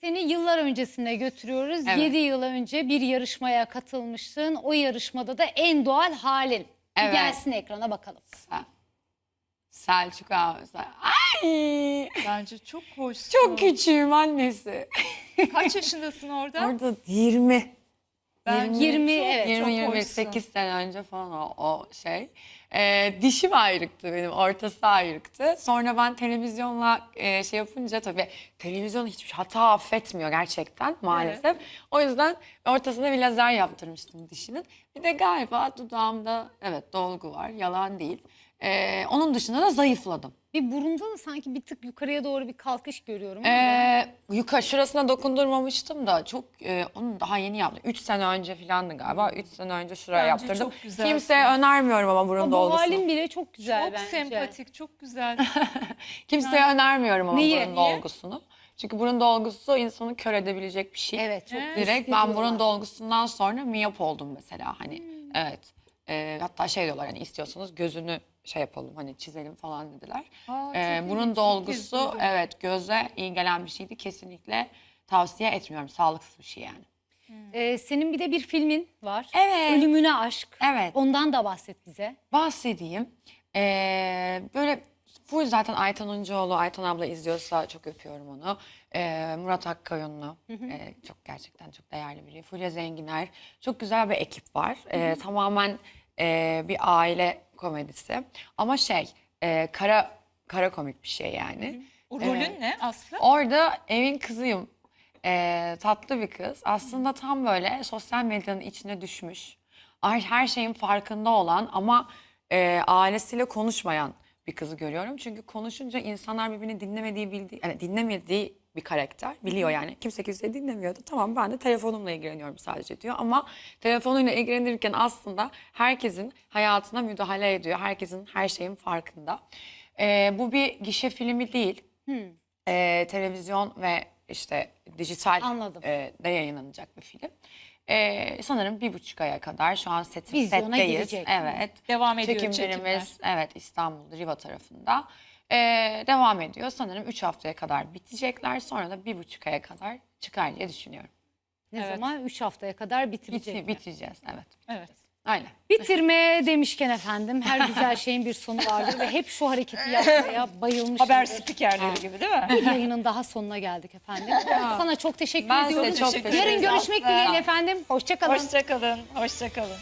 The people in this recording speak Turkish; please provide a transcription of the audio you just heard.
Seni yıllar öncesine götürüyoruz. Evet. 7 yıl önce bir yarışmaya katılmıştın. O yarışmada da en doğal halin. Bir Evet. gelsin ekrana bakalım. Sel- Selçuk abi. Sel- Ay! Bence çok hoşsun. Çok küçüğüm annesi. Kaç yaşındasın orada? Orada 20. Ben 20, çok- evet. çok 20 hoşsun. 28 sene önce falan o, o şey. Ee, dişim ayrıktı benim, ortası ayrıktı. Sonra ben televizyonla e, şey yapınca tabii televizyon hiçbir hata affetmiyor gerçekten maalesef. O yüzden ortasına bir lazer yaptırmıştım dişinin. Bir de galiba dudağımda evet dolgu var, yalan değil. Ee, onun dışında da zayıfladım. Bir burunda da sanki bir tık yukarıya doğru bir kalkış görüyorum. ama. Ee, yukarı şurasına dokundurmamıştım da çok e, onu daha yeni yaptım. 3 sene önce falandı galiba. 3 sene önce şuraya Bence yaptırdım. çok güzelsin. Kimseye önermiyorum ama burun Ama bu dolgusunu. halin bile çok güzel Çok bence. sempatik, çok güzel. Kimseye önermiyorum ama Neyi? burun Niye? dolgusunu. Çünkü burun dolgusu insanı kör edebilecek bir şey. Evet çok. Direkt ben burun dolgusundan sonra miyop oldum mesela hani. Evet. Ee, hatta şey diyorlar hani istiyorsanız gözünü şey yapalım hani çizelim falan dediler. Aa, Ee, çok burun ilginç, ilk kez dolgusu duydum. evet göze iyi gelen bir şeydi. Kesinlikle tavsiye etmiyorum. Sağlıksız bir şey yani. Ee, senin bir de bir filmin var. Evet. Ölümüne aşk. Evet. Ondan da bahset bize. bahsedeyim. Ee, böyle full zaten Aytan Uncuoğlu, Aytan abla izliyorsa çok öpüyorum onu. Ee, Murat Akkoyunlu, ee, çok gerçekten çok değerli biri. Fulya Zenginer, çok güzel bir ekip var. Ee, tamamen ee, bir aile komedisi. Ama şey, ee, kara kara komik bir şey yani. O rolün Evet. ne Aslı? Orada evin kızıyım. Ee, tatlı bir kız. Aslında tam böyle sosyal medyanın içine düşmüş. Ay, her şeyin farkında olan ama e, ailesiyle konuşmayan bir kızı görüyorum. Çünkü konuşunca insanlar birbirini dinlemediği, bildiği, yani dinlemediği bir karakter. Biliyor yani. Kimse kimseyi dinlemiyordu. Tamam ben de telefonumla ilgileniyorum sadece diyor. Ama telefonuyla ilgilenirken aslında herkesin hayatına müdahale ediyor. Herkesin her şeyin farkında. Ee, bu bir gişe filmi değil. Ee, televizyon ve işte dijital Anladım. e, de yayınlanacak bir film. Ee, sanırım bir buçuk aya kadar şu an Vizyona setteyiz. girecek. Evet. Devam ediyor Çekimlerimiz evet İstanbul Riva tarafında. Ee, devam ediyor. Sanırım üç haftaya kadar bitecekler. Sonra da bir buçuk aya kadar çıkar diye düşünüyorum. Ne Evet. zaman? 3 haftaya kadar bitirecek. Biti, biteceğiz evet. Evet. Aynen. Bitirme demişken efendim her güzel şeyin bir sonu vardır ve hep şu hareketi yapmaya bayılmışım. Haber spikerleri gibi değil mi? Bir yayının daha sonuna geldik efendim. Sana çok teşekkür Ben size ediyoruz. çok teşekkür Yarın görüşmek dileğiyle efendim. Hoşçakalın. Hoşçakalın, hoşçakalın.